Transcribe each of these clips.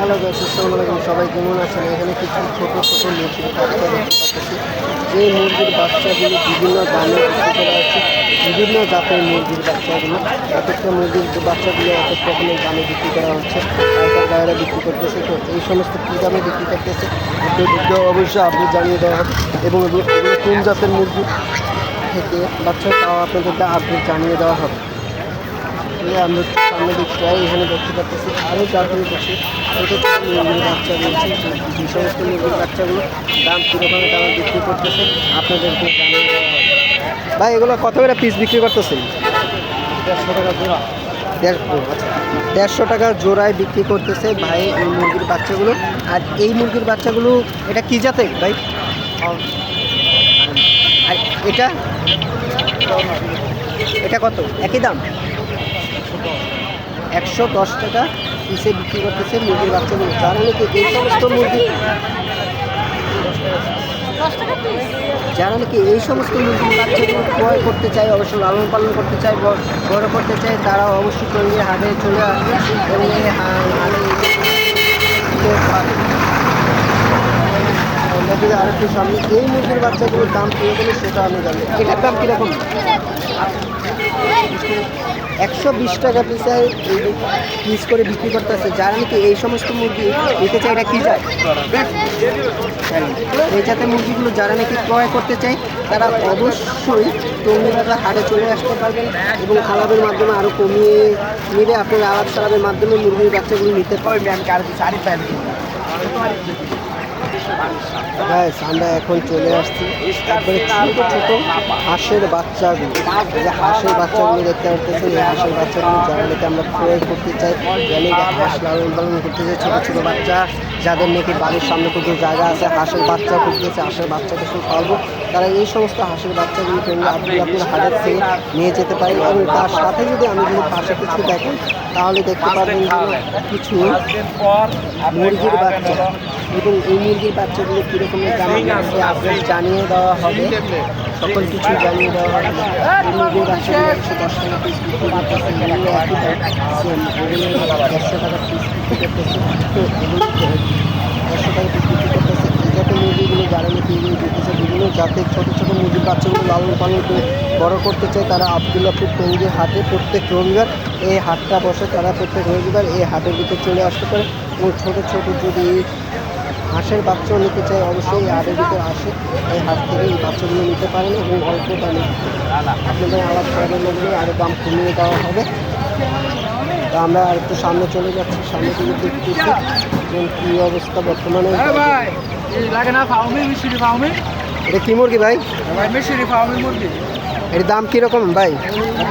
Hello guys আসসালামু আলাইকুম। সবাই কেমন আছেন? এখানে কিছু ছোট ছোট মুরগির বাচ্চা দেখতে পাচ্ছি। যে মুরগির বাচ্চাগুলো বিভিন্ন দামে বিক্রি করা হচ্ছে, বিভিন্ন জাতের মুরগির বাচ্চাগুলো। এক একটা মুরগির বাচ্চাগুলো এক এক রকমের দামে বিক্রি করা হচ্ছে পাইকার গায়েরা বিক্রি করতেছে। তো এই সমস্ত কী দামে বিক্রি করতেছে? আপনাদেরকে অবশ্যই আপনি জানিয়ে দেওয়া হবে। এবং এগুলো কোন জাতের মুরগি থেকে বাচ্চা তাও আপনাদেরকে আপডেট জানিয়ে দেওয়া হবে। এই আমরা সামনে দিক প্রায় এখানে দেখতে পাচ্ছি আরও জাতীয় কিছু ছোটো ছোটো মুরগির বাচ্চা রয়েছে। যে- সমস্ত মুরগির বাচ্চাগুলো দাম কীরকম দামে বিক্রি করতেছে আপনাদেরকে জানিয়ে ভাই এগুলো কত করে পিস বিক্রি করতেছেন দেড়শো টাকা জোড়া। দেড় ও, আচ্ছা। দেড়শো টাকা জোড়ায় বিক্রি করতেছে ভাই এই মুরগির বাচ্চাগুলো। আর এই মুরগির বাচ্চাগুলো এটা কি জাতের ভাই? আর এটা? এটা কত? একই দাম? একশো দশ টাকা পিসে বিক্রি করতেছে মুরগির বাচ্চাগুলো যারা নাকি এই সমস্ত মুরগি যারা নাকি এই সমস্ত মুরগির বাচ্চাগুলো ক্রয় করতে চায় অবশ্যই লালন পালন করতে চায় বড় করতে চায় তারা অবশ্যই টঙ্গী হাটে চলে আসবে এবং এই আমরা যদি আরেকটু সামনে এই মুরগির বাচ্চাগুলোর দাম কীরকম সেটা আমি জানি। এটার দাম কীরকম? একশো বিশ টাকা পিসে এই পিস করে বিক্রি করতেছে। যারা নাকি এই সমস্ত মুরগি নিতে চায় এটা কী যায় এই জাতের মুরগিগুলো যারা নাকি ক্রয় করতে চায়, তারা অবশ্যই টঙ্গিবাজার হাটে চলে আসতে পারবেন এবং আলাপের মাধ্যমে আরও কমিয়ে নিলে আপনার আলাপ সালাপের মাধ্যমে মুরগির বাচ্চাগুলো নিতে পারবেন। গাইস আমরা এখন চলে আসছি একবারে ছোট ছোট হাঁসের বাচ্চাগুলো। যে হাঁসের বাচ্চাগুলো দেখতে পারতেছি এই হাঁসের বাচ্চাগুলো নাকি আমরা প্রয়োগ করতে চাই। হাঁস লালন পালন করতে চাই ছোটো ছোটো বাচ্চা। যাদের নাকি বাড়ির সামনে প্রচুর জায়গা আছে হাঁসের বাচ্চা খুঁজতেছে হাঁসের বাচ্চা কিছু পালবো তারা এই সমস্ত হাঁসের বাচ্চাগুলি কিন্তু আপনি আপনার হাটের থেকে নিয়ে যেতে পারেন এবং তার সাথে যদি আমি যদি পাশে কিছু দেখেন তাহলে দেখতে পারবেন কিছু মুরগির বাচ্চা। এবং এই মুরগির বাচ্চাগুলো কীরকমের দাম আছে জানিয়ে দেওয়া হবে। সকল কিছু জানিয়ে দেওয়া হবে। এই মুরগির বাচ্চাগুলো একশো দশ টাকা পিস বিক্রি করতেছে দেড়শো টাকা পিস বিক্রি করতেছে তো এগুলো দেড়শো টাকা বিক্রি বিভিন্ন জাতের ছোটো ছোটো মুরগির বাচ্চাগুলো লালন পালন করে বড় করতে চায় তারা আবদুল্লাপুর টঙ্গি হাটে প্রত্যেক রবিবার এই হাটটা বসে তারা প্রত্যেক রবিবার এই হাটের ভিতরে চলে আসতে পারে। এবং ছোটো ছোটো যদি হাঁসের বাচ্চাও নিতে চাই অবশ্যই এই হাটের ভিতরে আসে এই হাট থেকে এই বাচ্চাগুলো নিতে পারেন এবং অল্প দামে আপনাদের মধ্যে আরও দাম কমিয়ে দেওয়া হবে আমরা আর একটু সামনে চলে যাচ্ছি সামনে থেকে দেখতেছি কী অবস্থা বর্তমানে। লাগে না ফাউমি মিশরি ফাউমি। এটা কী মুরগি ভাই? ভাই মিশরি ফাউমি মুরগি। এর দাম কীরকম ভাই?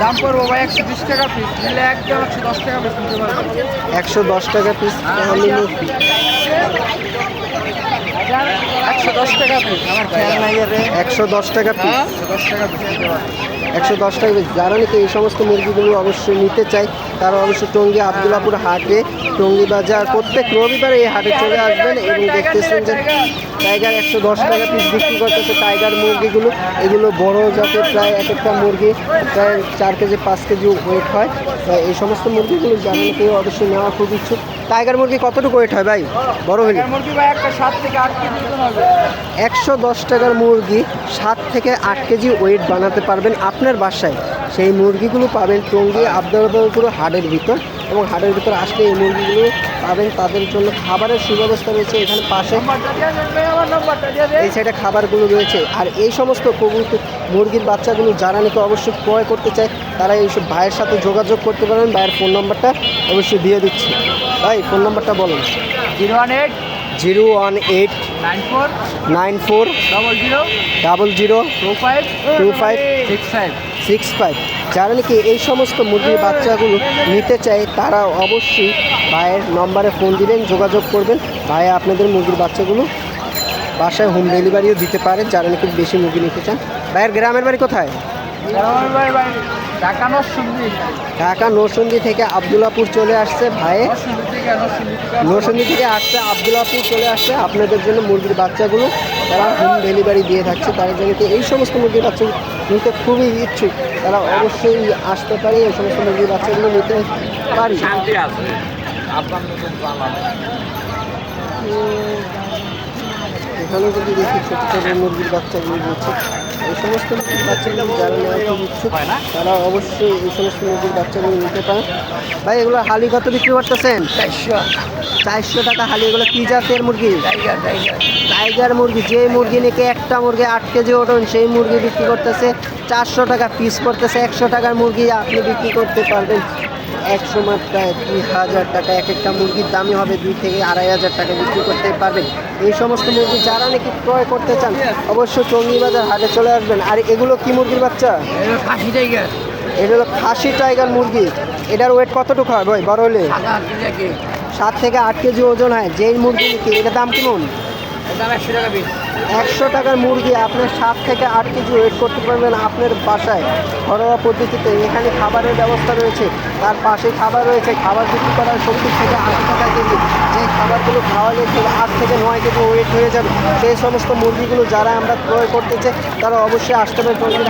দাম পড়ব ভাই একশো বিশ টাকা পিস নিলে একদম একশো দশ টাকা পিস নিতে পারবেন একশো দশ টাকা পিস একশো দশ টাকা পিস রে একশো দশ টাকা পিস পিস যারা নাকি এই সমস্ত মুরগিগুলো অবশ্যই নিতে চায় তারা অবশ্যই টঙ্গী আবদুল্লাপুর হাটে টঙ্গী বাজার প্রত্যেক রবিবার এই হাটে চলে আসবেন এবং দেখতেছেন যে টাইগার একশো দশ টাকা পিস বিক্রি করতেছে টাইগার মুরগিগুলো। এগুলো বড় জাতের প্রায় এক একটা মুরগি প্রায় চার কেজি পাঁচ কেজি ওয়েট হয়। তো এই সমস্ত মুরগিগুলো যারা নাকি অবশ্যই নেওয়া খুব ইচ্ছুক। টাইগার মুরগি কতটুকু ওয়েট হয় ভাই? বড় হলে। মুরগি ভাই একটা সাত থেকে আট কেজি হবে। একশো দশ টাকার মুরগি, সাত থেকে আট কেজি ওয়েট বানাতে পারবেন আপনার বাসায়। সেই মুরগিগুলো পাবেন টঙ্গী আবদারপুর হাটের ভিতর এবং হাটের ভিতর আসলে এই মুরগিগুলো পাবেন তাদের জন্য খাবারের সুব্যবস্থা রয়েছে এখানে পাশে। এই সাইডে খাবারগুলো রয়েছে। আর এই সমস্ত কবুতর, মুরগির বাচ্চাগুলো যারা নাকি অবশ্যই ক্রয় করতে চায়, তারা এইসব ভাইয়ের সাথে যোগাযোগ করতে পারেন। ভাইয়ের ফোন নাম্বারটা অবশ্যই দিয়ে দিচ্ছি। ভাই ফোন নাম্বারটা বলুন। Zero one eight zero one eight nine four nine four double zero double zero two five two five six five six five যারা নাকি এই সমস্ত মুরগির বাচ্চাগুলো নিতে চায়, তারা অবশ্যই ভাইয়ের নম্বরে ফোন দিবেন, যোগাযোগ করবেন। ভাই আপনাদের মুরগির বাচ্চাগুলো বাসায় হোম ডেলিভারিও দিতে পারে যারা নাকি বেশি মুরগি নিতে চান। ভাইয়ের গ্রামের বাড়ি কোথায়? ভাই ভাই ঢাকা নরসিংদী থেকে আবদুল্লাপুর চলে আসছে ভাইয়ে নশুন্দি থেকে আসছে আবদুল্লাপুর চলে আসছে। আপনাদের জন্য মুরগির বাচ্চাগুলো তারা হোম ডেলিভারি দিয়ে থাকছে। তারা জন্য কি এই সমস্ত মুরগির বাচ্চা নিতে খুবই ইচ্ছুক। তারা অবশ্যই আসতে পারে এই সমস্ত মুরগির বাচ্চাগুলো নিতে পারি। এখানে যদি দেখি ছোট ছোট মুরগির বাচ্চাগুলো রয়েছে। এই সমস্ত বাচ্চাগুলো যারা খুব ইচ্ছুক তারা অবশ্যই এই সমস্ত মুরগির বাচ্চাগুলো নিতে পারেন। ভাই এগুলো হালি কত বিক্রি করতেছেন? চারশো। চারশো টাকা হালি এগুলো কি জাতের মুরগি? Tiger tiger. টাইগার মুরগি যে মুরগি নাকি একটা মুরগি আট কেজি ওজন সেই মুরগি বিক্রি করতেছে চারশো টাকা পিস করতেছে একশো টাকার মুরগি আপনি বিক্রি করতে পারবেন। একশো মাত্রায় দুই হাজার টাকা এক একটা মুরগির দামই হবে দুই থেকে আড়াই হাজার টাকা বিক্রি করতে পারবেন। এই সমস্ত মুরগি যারা নাকি ক্রয় করতে চান অবশ্যই টঙ্গি বাজার হাটে চলে আসবেন। আর এগুলো কি মুরগির বাচ্চা? এগুলো খাসি টাইগার। এটা হলো খাসি টাইগার মুরগি। এটার ওয়েট কতটুকু হয় ভাই বড় হলে? সাত থেকে আট কেজি ওজন হয়। যেই মুরগি নাকি এটার দাম কেমন? একশো টাকার মুরগি, আপনি সাত থেকে আট কেজি ওয়েট করতে পারবেন আপনার বাসায়। ঘরোয়া পদ্ধতিতে এখানে খাবারের ব্যবস্থা রয়েছে। তার পাশে খাবার রয়েছে। খাবার বিক্রি করার সত্তর থেকে আশি টাকা কেজি। যে খাবারগুলো খাওয়ালে আট থেকে নয় কেজি ওয়েট হয়ে যাবে। সেই সমস্ত মুরগিগুলো যারা আমরা ক্রয় করতে চাই, তারা অবশ্যই আসতে হবে মুরগির